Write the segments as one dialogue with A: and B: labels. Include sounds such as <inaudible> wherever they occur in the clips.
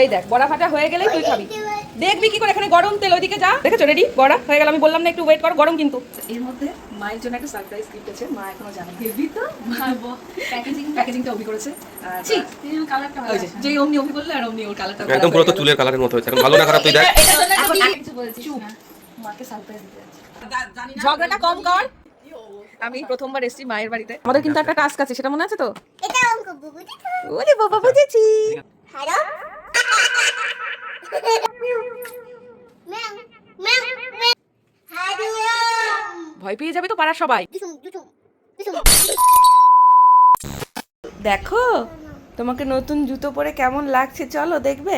A: এই দেখ বড়া ফাটা হয়ে গেলেই তুই খাবি। দেখবি কি করে এখানে গরম তেল ওইদিকে যা। দেখেছ রেডি বড়া হয়ে গেল আমি বললাম না একটু ওয়েট কর গরম কিন্তু। এর মধ্যে মায়ের জন্য একটা সারপ্রাইজ গিফট আছে মা এখনও জানে হেভি তো? প্যাকেজিং প্যাকেজিংটা অভি করেছে।
B: এই কালারটা
A: ওই যে যেই অমনি অমনি বললে আর অমনি ওর কালারটা
C: একদম পুরো তো চুলের কালারের মতো হয়েছে এখন ভালো না খারাপ তুই দেখ।
B: এখন আর কিছু বলছিস না
A: মাকে সারপ্রাইজ দিতে যাচ্ছি। ঝগড়াটা কম কর। আমি প্রথমবার এসেছি মায়ের বাড়িতে। আমাদের কিন্তু একটা টাস্ক আছে সেটা মনে আছে তো?
D: এটা অঙ্ক বুবুটি
A: ওরে বাবা বুঝেছি।
D: Hello ma'am ma'am ma'am hello
A: ভয় পেয়ে যাবে তো পাড়ার সবাই। দেখো, তোমাকে নতুন জুতো পরে কেমন লাগছে চলো দেখবে।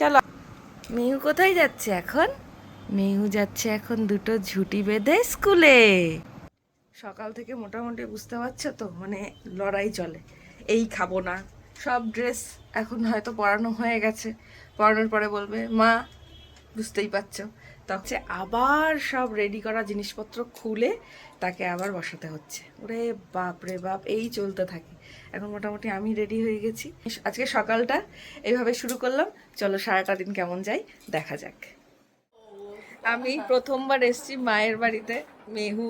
A: চলো। মেহু কোথায় যাচ্ছে এখন? মেহু যাচ্ছে এখন দুটো ঝুটি বেঁধে স্কুলে। সকাল থেকে মোটামুটি বুঝতে পারছ তো মানে লড়াই চলে। এই খাব না। সব ড্রেস এখন হয়তো পরানো হয়ে গেছে। পরানোর পরে বলবে, মা, বুঝতেই পারছ। তখন আবার সব রেডি করা জিনিসপত্র খুলে তাকে আবার বসাতে হচ্ছে। ওরে বাপ রে বাপ, এই চলতে থাকে। এখন মোটামুটি আমি রেডি হয়ে গেছি। আজকে সকালটা এইভাবে শুরু করলাম। চলো সারাটা দিন কেমন যাই দেখা যাক। আমি প্রথমবার এসছি মায়ের বাড়িতে, মেহু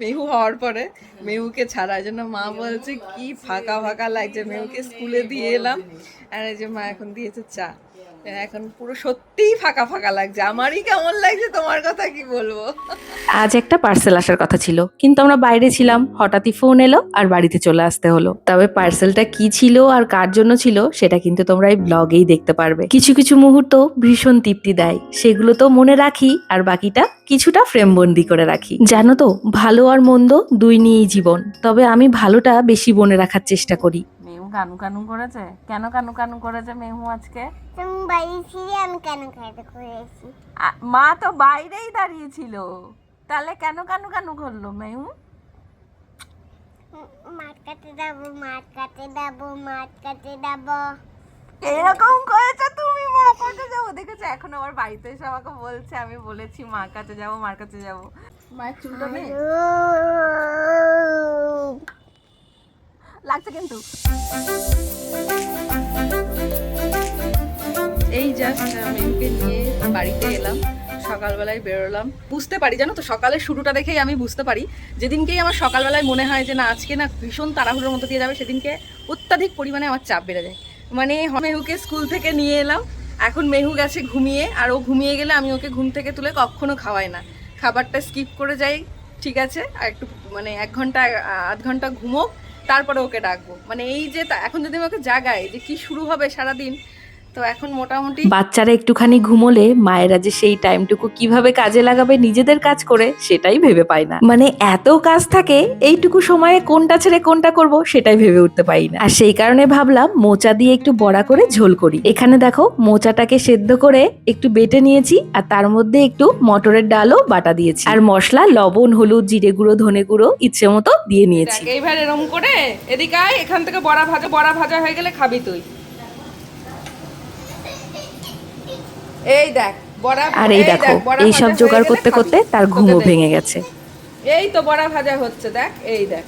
A: মেহু হওয়ার পরে, মেহুকে ছাড়ার জন্য মা বলছে, কি ফাঁকা ফাঁকা লাগছে। মেহুকে স্কুলে দিয়ে এলাম। আর এই যে মা এখন দিয়েছে চা। এখন পুরো সত্যিই ফাঁকা ফাঁকা লাগছে। আমারই কেমন লাগছে তোমার কথা কি বলব?
E: আজ একটা পার্সেল আসার কথা ছিল, কিন্তু আমরা বাইরে ছিলাম, হঠাৎই ফোন এলো আর বাড়িতে চলে আসতে হলো। তবে পার্সেলটা কি ছিল আর কার জন্য ছিল, সেটা কিন্তু তোমরা এই ব্লগেই দেখতে পারবে। কিছু কিছু মুহূর্ত ভীষণ তৃপ্তি দেয়, সেগুলো তো মনে রাখি, আর বাকিটা কিছুটা ফ্রেমবন্দি করে রাখি। জানো তো, ভালো আর মন্দ দুই নিয়েই জীবন, তবে আমি ভালোটা বেশি মনে রাখার চেষ্টা করি।
A: কানু কানু করেছে? কেন কানু কানু করেছে মেহু আজকে?
D: তুমি বাড়ি ফিরে আমি কেন খাইতে করেছি
A: মা তো বাইরেই দাঁড়িয়ে ছিল তাহলে কেন কানু কানু করল মেহু?
D: মাঠ কাটে যাব মাঠ কাটে যাব মাঠ কাটে যাব।
A: এরকম করেছ তুমি মা কাছে যাব। দেখেছ এখন আবার বাড়িতে এসে আমাকে বলছে আমি বলেছি মার কাছে যাব মার কাছে যাব। মায়ের চুলটা নেই? লাগছে কিন্তু। এই জাস্ট মেহুকে নিয়ে বাড়িতে এলাম, সকালবেলায় বেরোলাম। বুঝতে পারি, জানো তো, সকালের শুরুটা দেখেই আমি বুঝতে পারি। যেদিনকেই আমার সকালবেলায় মনে হয় যে না, আজকে না ভীষণ তাড়াহুড়োর মতো দিয়ে যাবে, সেদিনকে অত্যাধিক পরিমাণে আমার চাপ বেড়ে যায়। মানে মেহুকে স্কুল থেকে নিয়ে এলাম, এখন মেহু গেছে ঘুমিয়ে, আর ও ঘুমিয়ে গেলে আমি ওকে ঘুম থেকে তুলে কখনো খাওয়াই না। খাবারটা স্কিপ করে যাই, ঠিক আছে, আর একটু মানে এক ঘণ্টা আধ ঘণ্টা ঘুমোক তারপরে ওকে ডাকবো। মানে এই যে এখন যদি আমি ওকে জাগাই যে কি শুরু হবে সারাদিন তো এখন মোটামুটি
E: বাচ্চারা একটুখানি ঘুমোলে মায়েরা যে সেই টাইমটুকু কীভাবে কাজে লাগাবে নিজেদের কাজ করে সেটাই ভেবে পায় না। মানে এত কাজ থাকে এইটুকু সময়ে কোনটা ছেড়ে কোনটা করব সেটাই ভেবে উঠতে পারি না। আর সেই কারণে ভাবলাম মোচা দিয়ে একটু বড়া করে ঝোল করি। এখানে দেখো মোচাটাকে সেদ্ধ করে একটু বেটে নিয়েছি আর তার মধ্যে একটু মটরের ডালও বাটা দিয়েছি। আর মশলা লবণ হলুদ জিরে গুঁড়ো ধনে গুঁড়ো ইচ্ছে মতো দিয়ে নিয়েছি।
A: এইবার এরম করে এদিকে এখান থেকে বড়া ভাজা বড়া ভাজা হয়ে গেলে খাবি তুই। এই দেখ বড়া
E: আর এই দেখো এই সব জোগাড় করতে করতে তার ঘুমও ভেঙে গেছে।
A: এই তো বড়া ভাজা হচ্ছে দেখ এই দেখ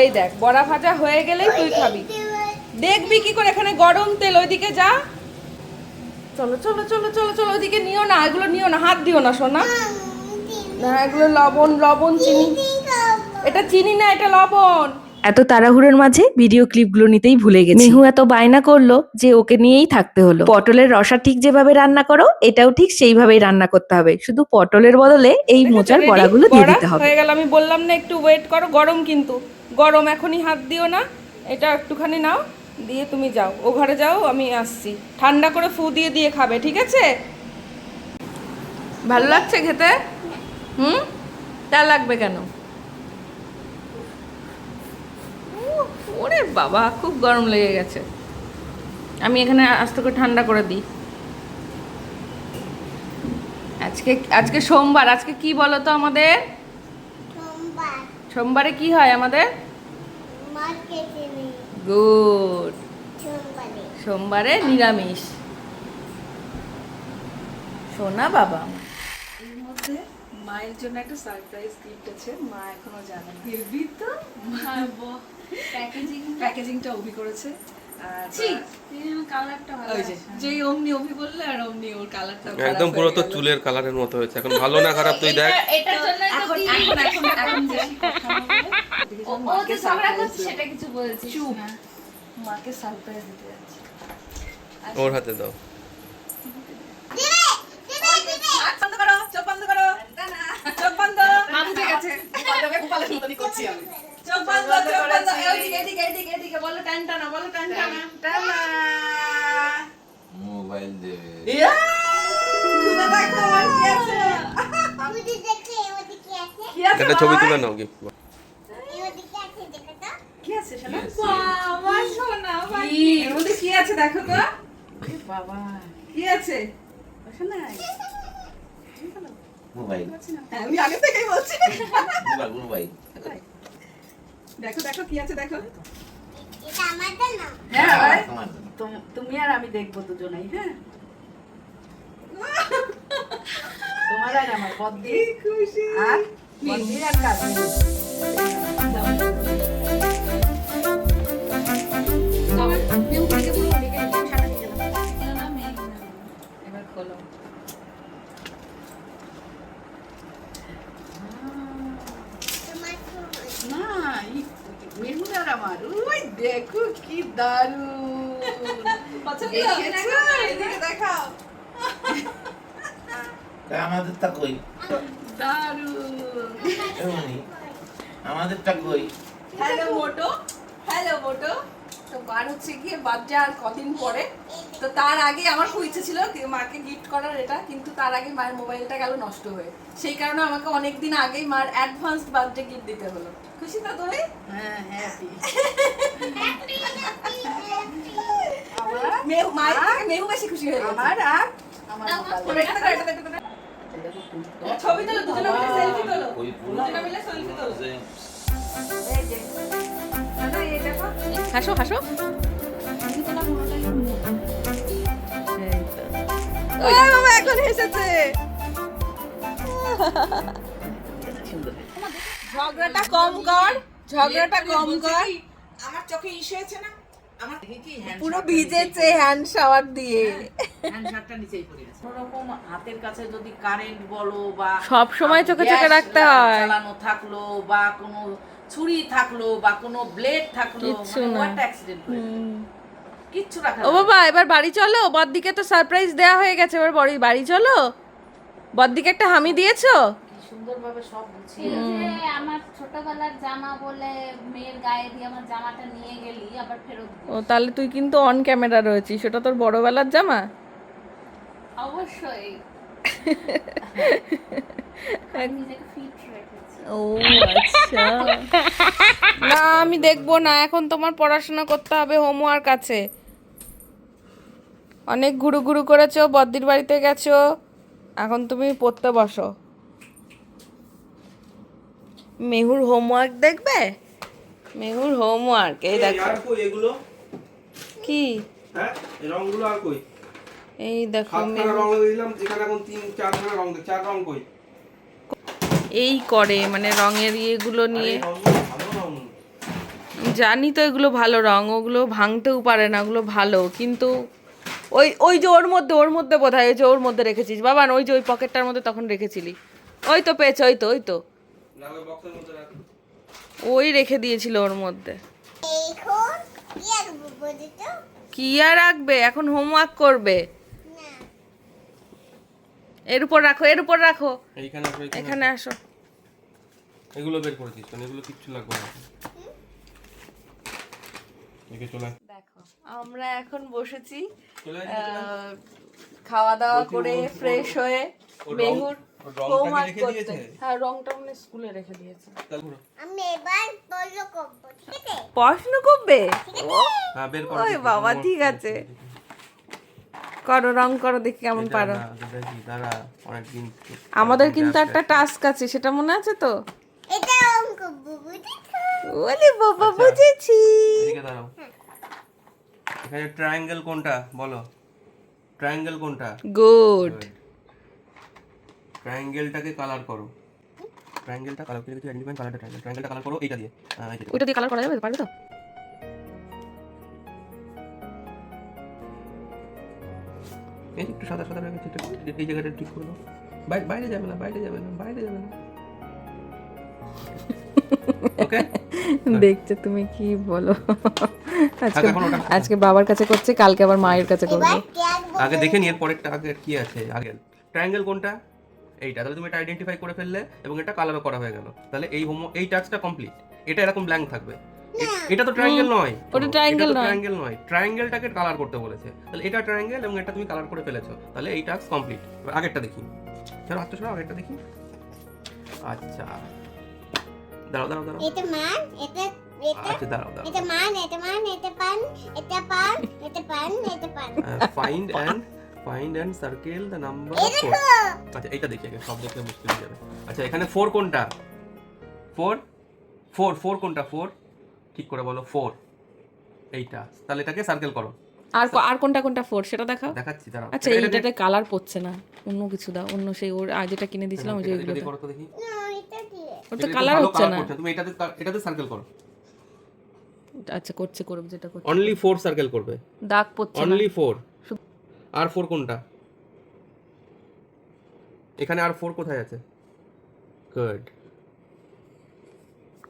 A: এই দেখ বড়া ভাজা হয়ে গেলেই তুই খাবি। দেখবি কি করে এখানে গরম তেল ওইদিকে যা। চলো চলো চলো চলো চলো ওইদিকে নিও না এগুলো নিও না হাত দিও না সোনা। না এগুলো লবণ লবণ চিনি। এটা চিনি না এটা লবণ।
E: এত তাড়াহুড়োর মাঝে ভিডিও ক্লিপগুলো নিতেই ভুলে গেছি। মেহু এত বায়না করল যে ওকে নিয়েই থাকতে হলো। পটলের রসা ঠিক যেভাবে রান্না করো এটাও ঠিক সেইভাবেই রান্না করতে হবে। শুধু পটলের বদলে এই মোচার
A: Ready?
E: বড়াগুলো দিয়ে দিতে হবে।
A: হয়ে গেল আমি বললাম না একটু ওয়েট করো গরম কিন্তু। গরম এখনই হাত দিও না এটা একটুখানি নাও দিয়ে তুমি যাও। ও ঘরে যাও আমি আসছি। ঠান্ডা করে ফু দিয়ে দিয়ে খাবে ঠিক আছে? ভালো লাগছে খেতে? হুম? তা লাগবে কেন? ওরে বাবা খুব গরম লেগে গেছে। আমি এখানে আস্তে করে ঠান্ডা করে দিই। আজকে আজকে সোমবার আজকে কি বলো তো আমাদের?
D: সোমবার।
A: সোমবারে কি হয় আমাদের? গুড।
D: সোমবারে।
A: সোমবারে নিরামিষ। সোনা বাবা। এর মধ্যে মায়ের জন্য একটা সারপ্রাইজ গিফট আছে মা এখনও জানে না। তো?
B: প্যাকেজিং
A: প্যাকেজিংটা অভি করেছে। যেই অমনি বললে আর অমনি ওর কালারটা
C: একদম পুরো তো চুলের কালারের মতো হয়েছে। এখন ভালো না খারাপ তুই দেখ।
B: এটার জন্য
A: এখন এখন এখন এখন বেশি কথা না বলে,
B: ও যে ঝগড়া করছে সেটা কিছু বলছিস না।
A: মাকে সারপ্রাইজ দিতে যাচ্ছি।
C: ওর হাতে দাও।
A: চোখ বন্ধ করো চোখ বন্ধ করো। চোখ বন্ধ। মা বুঝে গেছে বান্ধবে মতনই করছি আমি। চোখ বন্ধ চোখ বন্ধ এদিকে এদিকে এদিকে এদিকে বলো টান টানা বলো টান টানা টানা
F: মোবাইল দেবে
A: ইয়া! দেখো আমার কি আছে?
D: ওদিকে দেখে ওদিকে আছে
A: কি আছে
C: একটা ছবি তুলে নাও গিফট
D: দেখো তো
A: কি আছে? শোনা বাবা সোনা ভাই এর মধ্যে কি আছে দেখো তো? বাবা। কি আছে?
F: মোবাইল।
A: আমি আগে থেকেই বলছি।
F: মোবাইল
A: দেখো দেখো কি আছে দেখো
D: এটা আমাদের না
A: হ্যাঁ
G: তুমি আর আমি দেখব দুজনেই হ্যাঁ তোমার আর আমার বদ্দি
A: খুশি
G: আর বদ্দির আর কাজ
A: এবার খোলো
D: তোমার সময়
G: মিরমুন আমার ওই দেখো কি দারুণ
A: দেখাও
F: তা আমাদেরটা কই
G: দারুণ
F: আমাদেরটা কই
A: হ্যালো মোটো হ্যালো মোটো তো বার হচ্ছে গিয়ে বাচ্চা আর কদিন পরে তো তার আগে আমার খুব ইচ্ছে ছিল মাকে গিফট করার এটা কিন্তু তার আগে মায়ের মোবাইলটা গেল নষ্ট হয়ে। সেই কারণে আমাকে অনেক দিন আগেই মার অ্যাডভান্স বার্থডে গিফট দিতে হলো। খুশি তো তুমি?
G: হ্যাঁ
A: মেহু বেশি খুশি হয়ে
G: আমার আর
A: ছবি তোলো দুজনে মিলে সেলফি তোলো। দুজনে মিলে সেলফি তোলো। হাসো হাসো। বাবা এখন হেসেছে। ঝগড়াটা কম কর ঝগড়াটা কম কর।
H: আমার চোখে ইস্যু হয়েছে না? আমার
G: দেখি হ্যান্ড
A: পুরো ভিজেছে হ্যান্ড শাওয়ার দিয়ে।
G: হ্যান্ড শার্টটা নিচেই পড়ে গেছে। কোনোরকম হাতের কাছে যদি কারেন্ট বলো বা
A: সব সময় চোখে চোখে রাখতে হয়।
G: চালানো থাকল বা কোনো ছুরি থাকল বা কোনো ব্লেড থাকল অ্যাক্সিডেন্ট কিচ্ছু রাখা
A: ও বাবা এবার বাড়ি চলো। বদ্দিকে তো সারপ্রাইজ দেওয়া হয়ে গেছে। এবার বাড়ি বাড়ি চলো। বদ্দিকে একটা হামি দিয়েছ?
G: সুন্দরভাবে সব গুছিয়ে
B: আমার ছোটবেলার জামা বলে মেয়ের গায়ে দিয়ে আমার জামাটা নিয়ে গেলি আবার ফেরত
A: ও তাহলে তুই কিন্তু অন ক্যামেরা রয়েছিস। সেটা তোর বড়বেলার জামা?
B: অবশ্যই। <laughs>
A: ও আচ্ছা। না আমি দেখব না। এখন তোমার পড়াশোনা করতে হবে হোমওয়ার্ক আছে। অনেক ঘুরু ঘুরু করেছ বদ্দির বাড়িতে গেছো। এখন তুমি পড়তে বসো। মেহুর হোমওয়ার্ক দেখবে? মেহুর হোমওয়ার্ক এই দেখো।
C: এগুলো?
A: কি?
C: হ্যাঁ এই রংগুলো আর কই?
A: এই দেখো
C: সাতখানা রং দিলাম যেখানে এখন তিন চারখানা রং চার রং কই?
A: এই করে মানে রঙের ইয়েগুলো নিয়ে। জানি তো এগুলো ভালো রং ওগুলো ভাঙতেও পারে না ওগুলো ভালো কিন্তু ওই ওই যে ওর মধ্যে ওর মধ্যে বোধ হয় ওই যে ওর মধ্যে রেখেছিস। বাবা ওই যে ওই পকেটটার মধ্যে তখন রেখেছিলি। ওই তো পেয়েছে ওই তো ওই তো।
C: ওই বক্সের মধ্যে রাখ।
A: ওই রেখে দিয়েছিল ওর মধ্যে।
D: এখন কি আর
A: রাখবে? এখন হোমওয়ার্ক করবে। এর উপর রাখো এর উপর রাখো।
C: এইখানে আসো,
A: এখানে আসো।
C: এগুলো বের করে দিস কারণ এগুলো কিচ্ছু লাগবে না। একে চলে।
A: দেখো আমরা এখন বসেছি খাওয়া দাওয়া করে ফ্রেশ হয়ে মেহুর হোমওয়ার্ক করতে। হ্যাঁ রংটা মানে স্কুলে রেখে দিয়েছে।
D: আমি এবার বলল করব ঠিক আছে?
A: পড়াশোনা করবে?
C: হ্যাঁ বের
A: ওই বাবা, ঠিক আছে। করো রং করো দেখি কেমন পারো। আমাদের কিন্তু একটা টাস্ক আছে সেটা মনে আছে তো?
D: এটা
A: ওলে বাবা
C: আচ্ছা।
A: বুঝেছি।
C: এখানে ট্রায়াঙ্গেল কোনটা? বলো। ট্রায়াঙ্গেল কোনটা?
A: গুড
C: ট্রায়াঙ্গেলটাকে কালার করো। ট্রায়াঙ্গেলটা কালার করে কিছু অ্যাডমিট কালারটা ট্রায়াঙ্গেল ট্রায়াঙ্গেলটা কালার করো এইটা দিয়ে।
A: ওটা দিয়ে কালার করা যাবে পারবে তো?
C: এই একটু সাদা সাদা রেখে একটু এই জায়গাটা ঠিক করে দাও। বাইরে বাইরে যাবে না বাইরে যাবে না বাইরে যাবে না। <laughs> ওকে
E: দেখছ তুমি কি বলো। আজকে আজকে বাবার কাছে করছে কালকে আবার মায়ের কাছে করবে।
C: আগে দেখে নিয়ে পরেরটা আগে কি আছে? আগে ট্রায়াঙ্গেল কোনটা? এইটা তাহলে তুমি এটা আইডেন্টিফাই করে ফেললে এবং এটা কালারও করা হয়ে গেল। তাহলে এই হোমো এই টাস্কটা কমপ্লিট এটা এরকম ব্ল্যাঙ্ক থাকবে। এটা তো ট্রায়াঙ্গেল নয়।
E: ওটা triangle নয়।
C: ট্রায়াঙ্গেল নয়। ট্রায়াঙ্গেলটাকে কালার করতে বলেছে। তাহলে এটা ট্রায়াঙ্গেল এবং এটা তুমি কালার করে ফেলেছো। তাহলে এই টাস্ক কমপ্লিট আগেরটা দেখি। চলো হাতটা সরাও আগেরটা দেখি। আচ্ছা। দাঁড়াও দাঁড়াও দাঁড়াও।
D: এটা মান এটা
C: আচ্ছা দাঁড়াও দাঁড়াও
D: এটা মান এটা মান এটা পান এটা পান এটা পান এটা পান।
C: Find and find and circle the number আচ্ছা এইটা দেখি আগে সব দেখলে মুশকিল হয়ে যাবে। আচ্ছা এখানে ফোর কোনটা? ফোর ফোর ফোর কোনটা? ফোর ঠিক করে বলো ফোর এইটা। তাহলে এটাকে সার্কেল করো।
E: আর আর কোনটা কোনটা ফোর সেটা দেখাও।
C: দেখাচ্ছি দাঁড়াও।
E: আচ্ছা
C: এটা- এটা-
E: এইটাতে কালার পড়ছে না। অন্য কিছু দাও অন্য সেই ওর আজ যেটা কিনে দিয়েছিলাম ওই যে
C: এটা- এটা
D: এটা
C: এটা একটু
E: কালার হচ্ছে না।
C: তুমি এটাতে এটাতে সার্কেল করো।
E: আচ্ছা করছে করবে যেটা করছে।
C: অনলি ফোর সার্কেল করবে।
E: দাগ পড়ছে
C: অনলি ফোর আর ফোর কোনটা? এখানে আর ফোর কোথায় আছে? গুড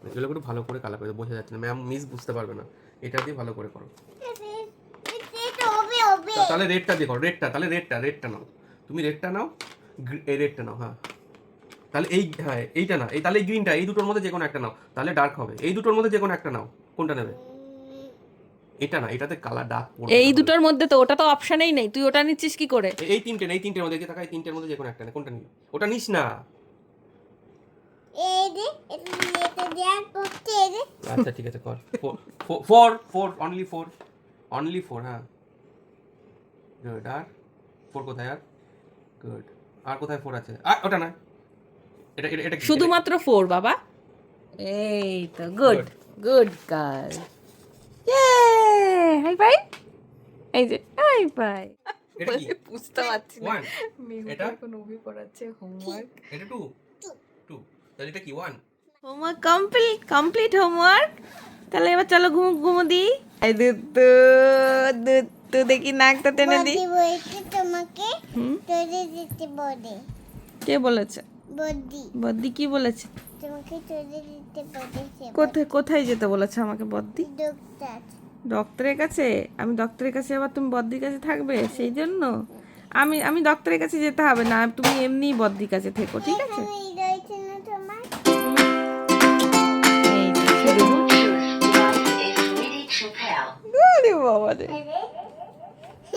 C: এগুলো একটু ভালো করে কালার করে বোঝা যাচ্ছে না। ম্যাম মিস বুঝতে পারবে না। এটা দিয়ে ভালো করে করো। তাহলে রেডটা দিয়ে করো। রেডটা তাহলে রেডটা রেডটা নাও। তুমি রেডটা নাও এই রেডটা নাও হ্যাঁ। তাহলে এই হ্যাঁ এইটা না। এই তাহলে গ্রিনটা এই দুটোর মধ্যে যে কোনো একটা নাও। তাহলে ডার্ক হবে। এই দুটোর মধ্যে যে কোনো একটা নাও। কোনটা নেবে? এটা না এটাতে কালার ডার্ক
E: এই দুটোর মধ্যে তো ওটা তো অপশনেই নেই। তুই ওটা নিচ্ছিস কি করে?
C: এই তিনটে না, এই তিনটের মধ্যে কি থাকা এই তিনটের মধ্যে যে কোনো একটা না কোনটা নিবি? ওটা নিস না।
D: এই যে এটা এটা পড়তে এই যে।
C: আচ্ছা ঠিক আছে কর। Four four only four only four হ্যাঁ। গুড আর? ফোর কোথায় আর? গুড আর কোথায় ফোর আছে? আর ওটা না। এটা এটা এটা
E: শুধুমাত্র ফোর বাবা। এই তো good good girl hi bye এই যে হাই বাই
C: এটা কি?
E: বুঝতে পারছি না
C: এটা
E: এখন অভি পড়াচ্ছে হোমওয়ার্ক
C: এটা টু টু তাহলে এটা কি one
A: homework complete complete homework তাহলে এবার চলো ঘুমো ঘুমো দি। এই দুধ দুধ তো দেখি নাকটা টেনে দি।
D: বডি তোমাকে তৈরি দিতে বলে।
A: কে বলেছে?
D: বডি
A: বদ্দি কি বলেছে? কোথায় কোথায় যেতে বলেছে আমাকে বদ্দি? ডক্টরের কাছে? আমি ডক্টরের কাছে আবার তুমি বদ্দির কাছে থাকবে? সেই জন্য? আমি আমি ডক্টরের কাছে যেতে হবে না তুমি এমনিই বদ্দির কাছে থেকো ঠিক আছে? বাবা রে।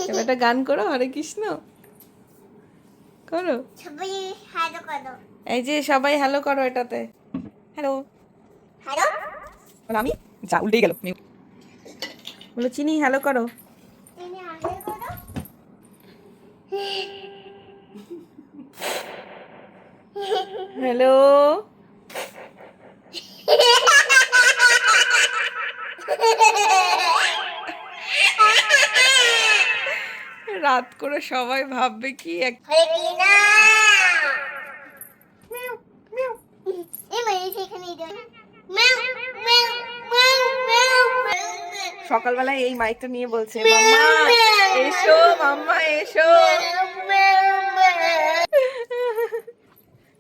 A: এবার একটা গান করো হরে কৃষ্ণ। করো।
D: সবাই করো
A: এই যে সবাই হ্যালো করো এটাতে। হ্যালো
D: হ্যালো
A: আমি? যা উল্টেই গেল। বলো চিনি হ্যালো করো।
D: হ্যালো করো।
A: হ্যালো রাত করে সবাই ভাববে কি এক সকালবেলায় এই মাইকটা নিয়ে বলছে মাম্মা এসো মাম্মা এসো।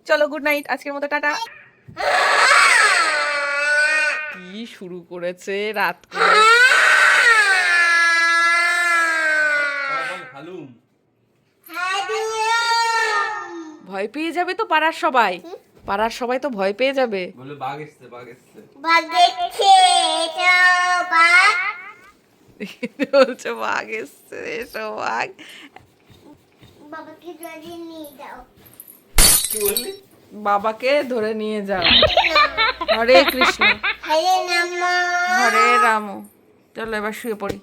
A: চলো গুড নাইট আজকের মতো টাটা। কি শুরু করেছে রাত করে? ভয় পেয়ে যাবে তো পাড়ার সবাই। পাড়ার সবাই তো ভয় পেয়ে যাবে।
C: বলে বাঘ এসছে বাঘ এসছে।
D: বাঘ
A: বলছে বাঘ এসছে এসো বাঘ
D: বাবাকে জলে নিয়ে যাও
C: কি বললি
A: বাবাকে ধরে নিয়ে যাও। হরে কৃষ্ণ।
D: হরে নাম
A: হরে রাম। চলো এবার শুয়ে পড়ি।